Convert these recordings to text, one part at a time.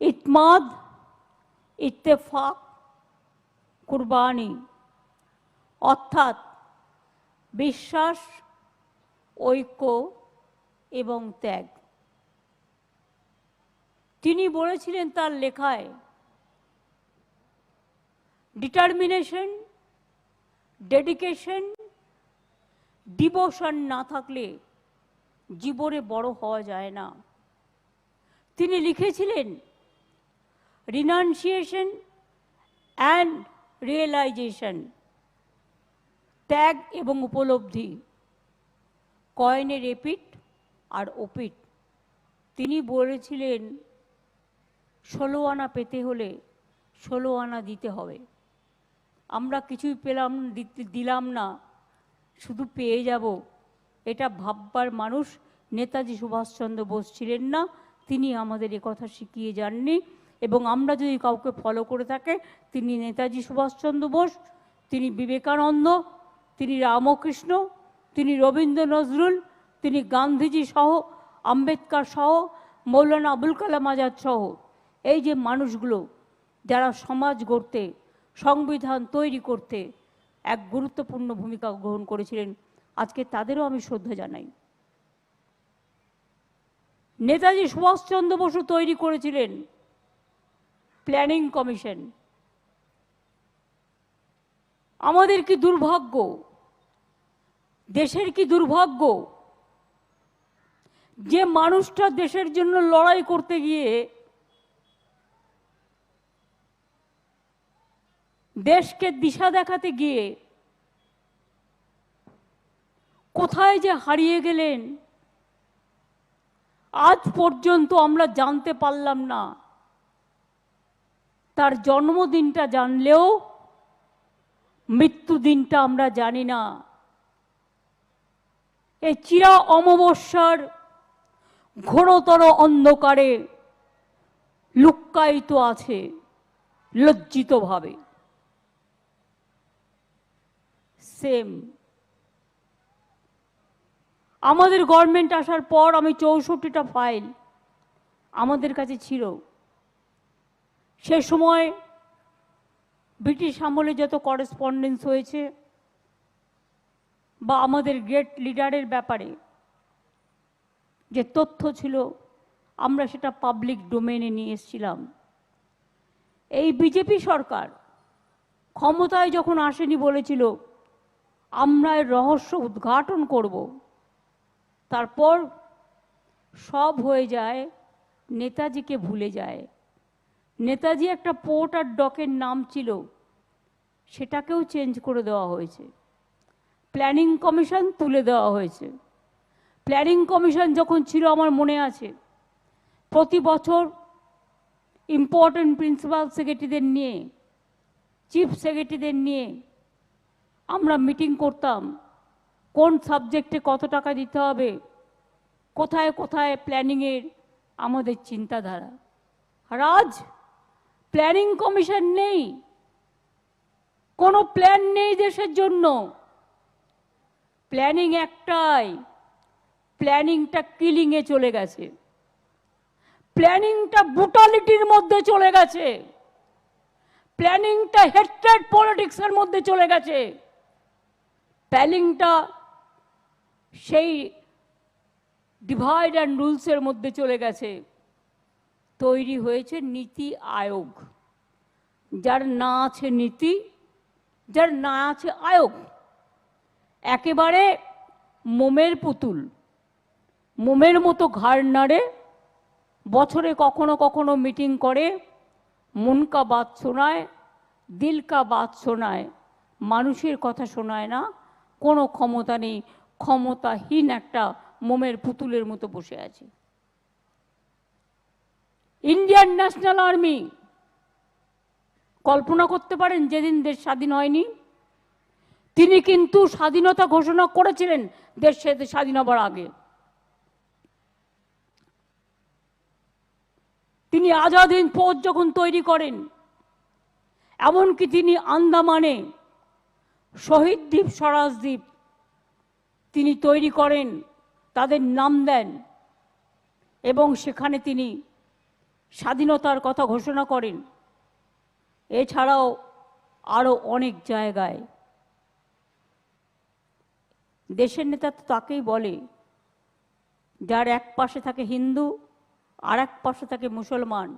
ইতমাদ ইত্তেফাক কুরবানি অর্থাৎ বিশ্বাস ঐক্য এবং ত্যাগ তিনি বলেছিলেন তার লেখায় ডিটারমিনেশন ডেডিকেশন ডিভোশন না থাকলে জীবনে বড় হওয়া যায় না। তিনি লিখেছিলেন রিনাউন্সিয়েশন অ্যান্ড রিয়েলাইজেশন ত্যাগ এবং উপলব্ধি কয়েনের এপিট আর ওপিট। তিনি বলেছিলেন, ষোলো আনা পেতে হলে ষোলো আনা দিতে হবে। আমরা কিছুই পেলাম দিলাম না, শুধু পেয়ে যাব। এটা ভাববার মানুষ নেতাজি সুভাষচন্দ্র বোস ছিলেন না, তিনি আমাদের কথা শিখিয়ে যাননি। এবং আমরা যদি কাউকে ফলো করে থাকে, তিনি নেতাজি সুভাষচন্দ্র বোস, তিনি বিবেকানন্দ, তিনি রামকৃষ্ণ, তিনি রবীন্দ্র নজরুল, তিনি গান্ধীজি সহ, আম্বেদকর সহ, মৌলানা আবুল কালাম আজাদ সহ। এই যে মানুষগুলো যারা সমাজ গড়তে, সংবিধান তৈরি করতে এক গুরুত্বপূর্ণ ভূমিকা গ্রহণ করেছিলেন, আজকে তাদেরও আমি শ্রদ্ধা জানাই। নেতাজি সুভাষচন্দ্র বসু তৈরি করেছিলেন প্ল্যানিং কমিশন আমাদের কি দুর্ভাগ্য? দেশের কি দুর্ভাগ্য? যে মানুষটা দেশের জন্য লড়াই করতে গিয়ে দেশকে দিশা দেখাতে গিয়ে কোথায় যে হারিয়ে গেলেন, আজ পর্যন্ত আমরা জানতে পারলাম না। তার জন্মদিনটা জানলেও মৃত্যু দিনটা আমরা জানি না। এই চিরা অমাবস্যার ঘোরতর অন্ধকারে লুক্কায়িত আছে, লজ্জিতভাবে। সেম আমাদের গভর্নমেন্ট আসার পর আমি চৌষট্টিটা ফাইল আমাদের কাছে ছিল। সে সময় ব্রিটিশ আমলে যত করেসপন্ডেন্স হয়েছে বা আমাদের গ্রেট লিডারের ব্যাপারে যে তথ্য ছিল, আমরা সেটা পাবলিক ডোমেনে নিয়ে এসেছিলাম। এই বিজেপি সরকার ক্ষমতায় যখন আসেনি বলেছিল, আমরা এর রহস্য উদ্ঘাটন করব, তারপর সব হয়ে যায়, নেতাজিকে ভুলে যায়। নেতাজি একটা পোর্ট আর ডকের নাম ছিল, সেটাকেও চেঞ্জ করে দেওয়া হয়েছে। প্ল্যানিং কমিশন তুলে দেওয়া হয়েছে। প্ল্যানিং কমিশন যখন ছিল আমার মনে আছে, প্রতি বছর ইম্পর্ট্যান্ট প্রিন্সিপাল সেক্রেটারিদের নিয়ে চিফ সেক্রেটারিদের নিয়ে আমরা মিটিং করতাম, কোন সাবজেক্টে কত টাকা দিতে হবে, কোথায় কোথায় প্ল্যানিংয়ের আমাদের চিন্তাধারা। আর আজ প্ল্যানিং কমিশন নেই। কোনো প্ল্যান নেই দেশের জন্য। প্ল্যানিং একটাই। প্ল্যানিংটা কিলিংয়ে চলে গেছে। প্ল্যানিংটা ব্রুটালিটির মধ্যে চলে গেছে। প্ল্যানিংটা হেট্রেড পলিটিক্সের মধ্যে চলে গেছে। প্ল্যানিংটা সেই ডিভাইড অ্যান্ড রুলসের মধ্যে চলে গেছে। তৈরি হয়েছে নীতি আয়োগ। যার না আছে নীতি, যার না আছে আয়োগ, একেবারে মোমের পুতুল, মোমের মতো ঘাড় নাড়ে, বছরে কখনো কখনো মিটিং করে, মন কা বাত শোনায়, দিল কা বাত শোনায়, মানুষের কথা শোনায় না, কোনো ক্ষমতা নেই, ক্ষমতাহীন একটা মোমের পুতুলের মতো বসে আছে। ইন্ডিয়ান ন্যাশনাল আর্মি কল্পনা করতে পারেন, যেদিন দেশ স্বাধীন হয়নি। তিনি কিন্তু স্বাধীনতা ঘোষণা করেছিলেন, দেশ স্বাধীন হবার আগে। তিনি আজাদ হিন্দ ফৌজ যখন তৈরি করেন, এমনকি তিনি আন্দামানে শহীদ দ্বীপ, স্বরাজ দ্বীপ তিনি তৈরি করেন, তাদের নাম দেন। এবং সেখানে তিনি স্বাধীনতার কথা ঘোষণা করেন। এছাড়াও আরও অনেক জায়গায়। দেশের নেতা তো তাকেই বলে, যার এক পাশে থাকে হিন্দু আর এক পাশে থাকে মুসলমান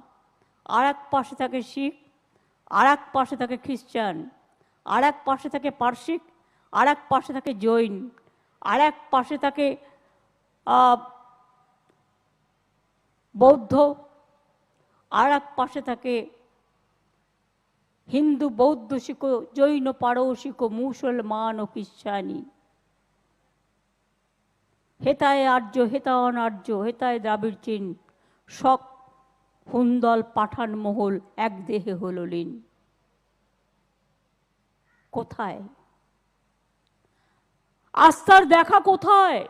আর এক পাশে থাকে শিখ আর এক পাশে থাকে খ্রিস্টান আর এক পাশে থাকে পার্সিক আর এক পাশে থাকে জৈন আর এক পাশে থাকে বৌদ্ধ আর এক পাশে থাকে হিন্দু, বৌদ্ধ, শিখ, জৈন, পারসিক, মুসলমান ও খ্রিস্টানি। হেতায় আর্য হেতা অনার্য হেতায় দ্রাবিড় চীন শক হুন্দল পাঠান, মহল, এক দেহে হল লীন কোথায়? আস্থার দেখা কোথায়?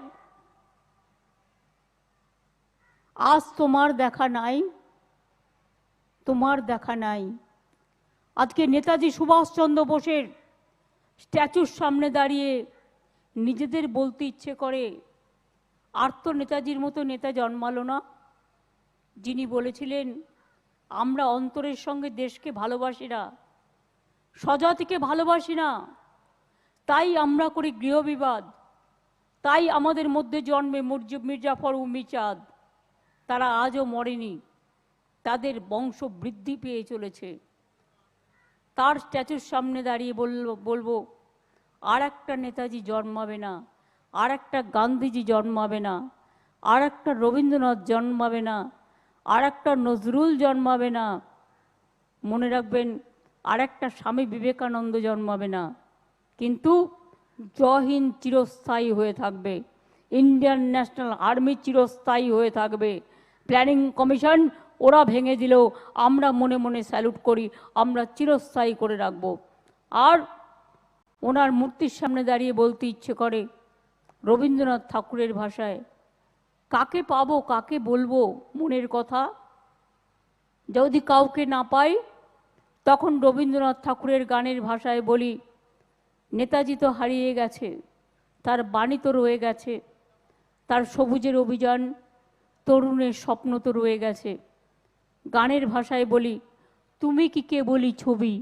আজ তোমার দেখা নাই। তোমার দেখা নাই। আজকে নেতাজি সুভাষচন্দ্র বোসের স্ট্যাচুর সামনে দাঁড়িয়ে নিজেদের বলতে ইচ্ছে করে, আর তো নেতাজির মতো নেতা জন্মালো না। যিনি বলেছিলেন, আমরা অন্তরের সঙ্গে দেশকে ভালোবাসি না, স্বজাতিকে ভালোবাসি না, তাই আমরা করি গৃহবিবাদ, তাই আমাদের মধ্যে জন্মে মুর্জ- মির্জাফর উমিচাঁদ তারা আজও মরেনি। তাদের বংশ বৃদ্ধি পেয়ে চলেছে। তার স্ট্যাচুর সামনে দাঁড়িয়ে বলব আর একটা নেতাজি জন্মাবে না আর একটা গান্ধীজি জন্মাবে না আর একটা রবীন্দ্রনাথ জন্মাবে না আর একটা নজরুল জন্মাবে না, মনে রাখবেন আর একটা স্বামী বিবেকানন্দ জন্মাবে না। কিন্তু জহিন চিরস্থায়ী হয়ে থাকবে, ইন্ডিয়ান ন্যাশনাল আর্মি চিরস্থায়ী হয়ে থাকবে, প্ল্যানিং কমিশন ওরা ভেঙে দিলেও আমরা মনে মনে স্যালুট করি, আমরা চিরস্থায়ী করে রাখব। আর ওনার মূর্তির সামনে দাঁড়িয়ে বলতে ইচ্ছে করে, রবীন্দ্রনাথ ঠাকুরের ভাষায়, কাকে পাবো, কাকে বলব, মনের কথা? যদি কাউকে না পাই, তখন রবীন্দ্রনাথ ঠাকুরের গানের ভাষায় বলি, নেতাজি তো হারিয়ে গেছে, তার বাণী তো রয়ে গেছে, তার সবুজের অভিযান, তরুণের স্বপ্ন তো রয়ে গেছে। গানের ভাষায় বলি, তুমি কি কে বলি ছবি?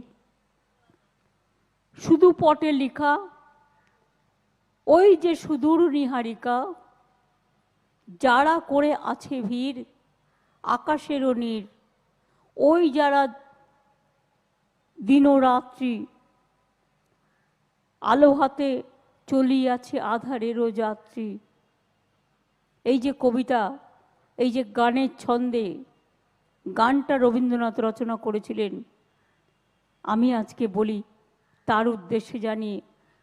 শুধু পটে লেখা, ওই যে সুদূর নিহারিকা, যারা করে আছে ভিড় আকাশেরও নীর, ওই যারা দিনরাত্রি আলো হাতে চলিয়াছে আধারেরও যাত্রী। এই যে কবিতা, এই যে গানের ছন্দে গানটা রবীন্দ্রনাথ রচনা করেছিলেন। আমি আজকে বলি, তার উদ্দেশ্যে জানিয়ে,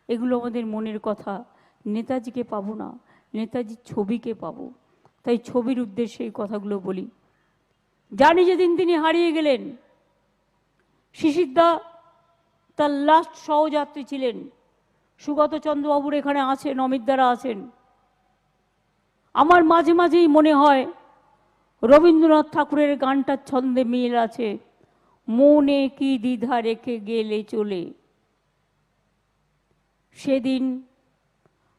এগুলো আমাদের মনের কথা। নেতাজিকে পাবো না, নেতাজির ছবিকে পাবো। তাই ছবির উদ্দেশ্যে এই কথাগুলো বলি। জানি যেদিন তিনি হারিয়ে গেলেন শিশিরদা তার লাস্ট সহযাত্রী ছিলেন। সুগত চন্দ্রবাবুর এখানে আছেন, অমিত অমিতদারা আছেন। আমার মাঝে মাঝেই মনে হয় রবীন্দ্রনাথ ঠাকুরের গানটার ছন্দে মিল আছে। মনে কি দ্বিধা রেখে গেলে চলে। সেদিন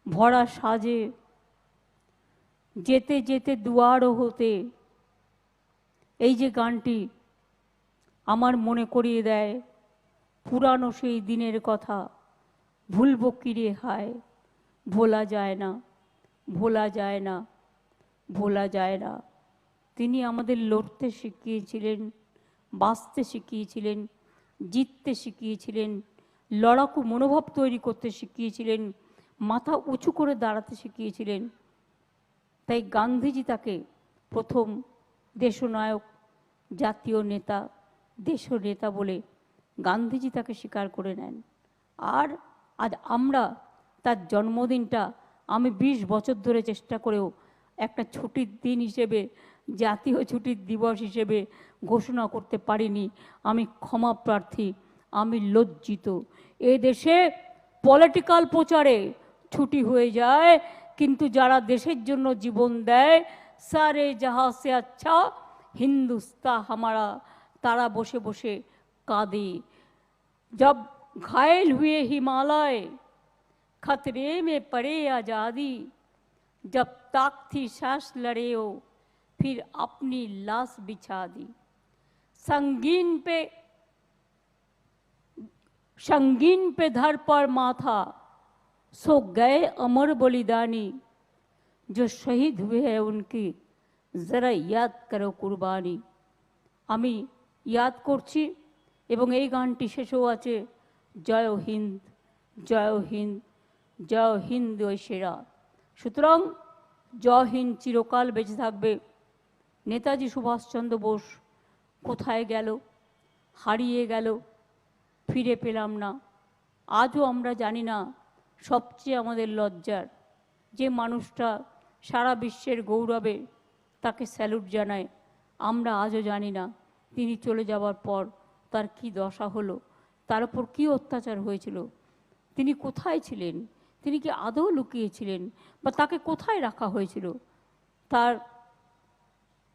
ভরা সাজে যেতে যেতে দুয়ারও হতে এই যে গানটি আমার মনে করিয়ে দেয়, পুরানো সেই দিনের কথা ভুলব কিরে হায়? ভোলা যায় না, ভোলা যায় না, ভোলা যায় না। তিনি আমাদের লড়তে শিখিয়েছিলেন, বাঁচতে শিখিয়েছিলেন, জিততে শিখিয়েছিলেন, লড়াকু মনোভাব তৈরি করতে শিখিয়েছিলেন, মাথা উঁচু করে দাঁড়াতে শিখিয়েছিলেন। তাই গান্ধীজি তাকে প্রথম দেশনায়ক, জাতীয় নেতা দেশ নেতা বলে গান্ধীজি তাকে স্বীকার করে নেন। আর আজ আমরা তার জন্মদিনটা আমি বিশ বছর ধরে চেষ্টা করেও একটা ছুটির দিন হিসেবে জাতীয় ছুটির দিবস হিসেবে ঘোষণা করতে পারিনি আমি ক্ষমা প্রার্থী আমি লজ্জিত এ দেশে পলিটিক্যাল প্রচারে ছুটি হয়ে যায় কিন্তু যারা দেশের জন্য জীবন দেয় সারে জাহা সে আচ্ছা হিন্দুস্তা হামারা তারা বসে বসে কাঁদে जब घायल हुए हिमालय खतरे में पड़े आज़ादी जब ताक थी सांस लड़े हो फिर अपनी लाश बिछा दी संगीन पे संगीन पे धर पर माथा सो गए अमर बलिदानी जो शहीद हुए हैं उनकी जरा याद करो কুরবানি আমি ইয়াদ করছি এবং এই গানটি শেষেও আছে জয় হিন্দ জয় হিন্দ জয় হিন্দ ওই সেরা সুতরাং জয় হিন্দ চিরকাল বেঁচে থাকবে নেতাজি সুভাষচন্দ্র বোস কোথায় গেল? হারিয়ে গেল? ফিরে পেলাম না। আজও আমরা জানি না সবচেয়ে আমাদের লজ্জার। যে মানুষটা সারা বিশ্বের গৌরবে তাকে স্যালুট জানায়, আমরা আজও জানি না তিনি চলে যাওয়ার পর তার কি দশা হলো, তার উপর কী অত্যাচার হয়েছিল, তিনি কোথায় ছিলেন, তিনি কি আদৌ লুকিয়েছিলেন বা তাকে কোথায় রাখা হয়েছিল, তার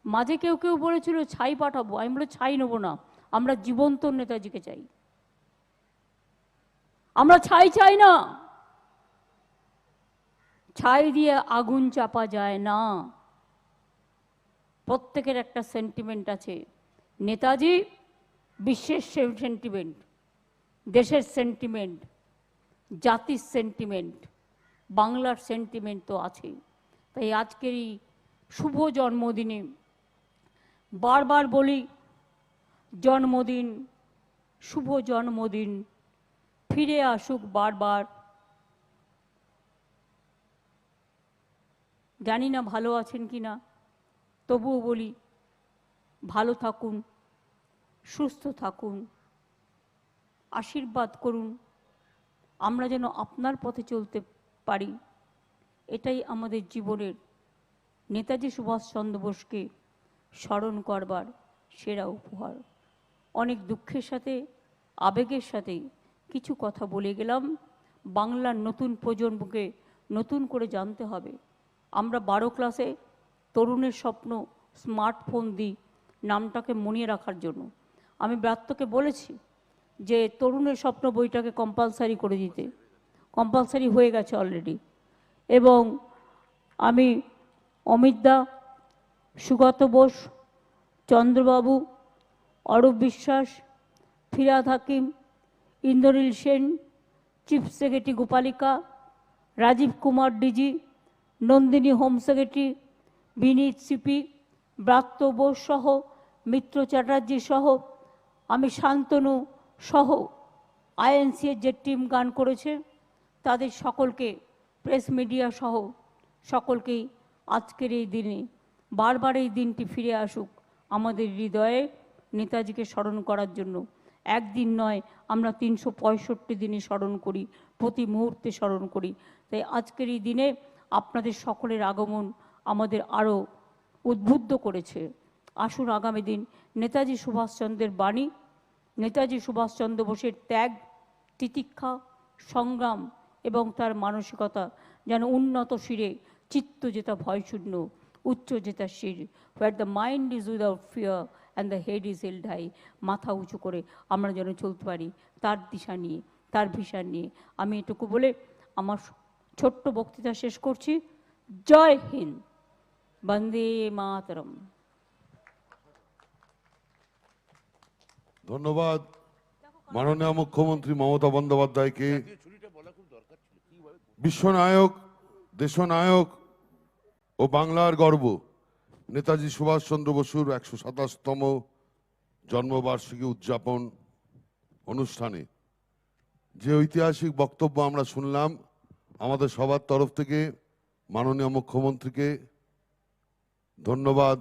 মাঝে কেউ কেউ বলেছিল, ছাই পাঠাবো। আমি বলে ছাই নেব না। আমরা জীবন্ত নেতাজিকে চাই। আমরা ছাই চাই না। ছাই দিয়ে আগুন চাপা যায় না। প্রত্যেকের একটা সেন্টিমেন্ট আছে। নেতাজি বিশ্বের সেন্টিমেন্ট দেশের সেন্টিমেন্ট জাতির সেন্টিমেন্ট বাংলার সেন্টিমেন্ট তো আছে তাই আজকের এই শুভ জন্মদিনে বারবার বলি, জন্মদিন, শুভ জন্মদিন, ফিরে আসুক বারবার। জানি না ভালো আছেন কি না, তবুও বলি, ভালো থাকুন, সুস্থ থাকুন, আশীর্বাদ করুন, আমরা যেন আপনার পথে চলতে পারি। এটাই আমাদের জীবনের নেতাজি সুভাষচন্দ্র বোসকে স্মরণ করবার সেরা উপহার। অনেক দুঃখের সাথে, আবেগের সাথে কিছু কথা বলে গেলাম। বাংলার নতুন প্রজন্মকে নতুন করে জানতে হবে। আমরা বারো ক্লাসে তরুণের স্বপ্ন স্মার্টফোন দিই নামটাকে মনিয়ে রাখার জন্য। আমি ব্রাত্যকে বলেছি যে, তরুণের স্বপ্ন বইটাকে কম্পালসারি করে দিতে। কম্পালসারি হয়ে গেছে অলরেডি এবং আমি অমিত দা Sugata Bose, Chandrababu, Arup Biswas, Firhad Hakim Indranil Sen, chief secretary Gopalika, Rajeev Kumar DG, Nandini home secretary, Vineet CP, Bratya Bose সহ, মিত্র চ্যাটার্জি সহ, আমি শান্তনু সহ আইএনসিএর যে টিম গান করেছে, তাদের সকলকে, প্রেস মিডিয়া সহ, সকলকেই আজকের এই দিনে বারবার এই দিনটি ফিরে আসুক আমাদের হৃদয়ে নেতাজিকে স্মরণ করার জন্য। একদিন নয়, আমরা তিনশো পঁয়ষট্টি দিনে স্মরণ করি, প্রতি মুহূর্তে স্মরণ করি। তাই আজকের এই দিনে আপনাদের সকলের আগমন আমাদের আরও উদ্বুদ্ধ করেছে। আসুন আগামী দিন নেতাজি সুভাষচন্দ্রের বাণী, নেতাজি সুভাষচন্দ্র বোসের ত্যাগ, তিতিক্ষা, সংগ্রাম এবং তার মানসিকতা যেন উন্নত শিরে চিত্ত যেটা ভয়শূন্য উচ্চ যেটা শির where the mind is without fear and the head is held high মাথা উঁচু করে আমরা যেন চলতে পারি তার দিশা নিয়ে তার ভিসা নিয়ে। আমি এটুকু বলে আমার ছোট্ট বক্তৃতা শেষ করছি। জয় হিন্দ। বন্দে মাতরম। ধন্যবাদ। মাননীয় মুখ্যমন্ত্রী মমতা বন্দ্যোপাধ্যায়কে। বিশ্বনায়ক দেশনায়ক ও বাংলার গর্ব। নেতাজি সুভাষচন্দ্র বসুর একশো সাতাশতম জন্মবার্ষিকী উদযাপন অনুষ্ঠানে। যে ঐতিহাসিক বক্তব্য আমরা শুনলাম, আমাদের সবার তরফ থেকে, মাননীয় মুখ্যমন্ত্রীকে ধন্যবাদ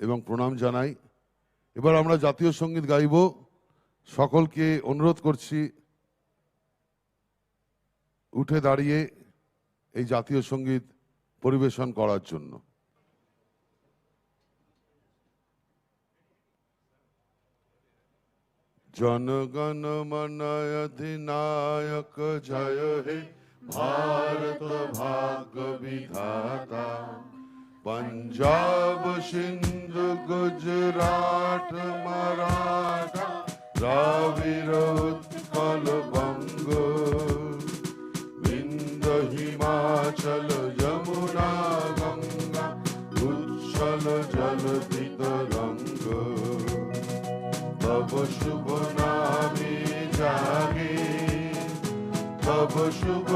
এবং প্রণাম জানাই। এবার আমরা জাতীয় সংগীত গাইব। সকলকে অনুরোধ করছি, উঠে দাঁড়িয়ে এই জাতীয় সংগীত পরিবেশন করার জন্য জনগণ মন অধিনায়ক জয় হে ভারত ভাগ্য বিধাতা पंजाब सिंध गुजरात मराठा द्राविड তব শুভ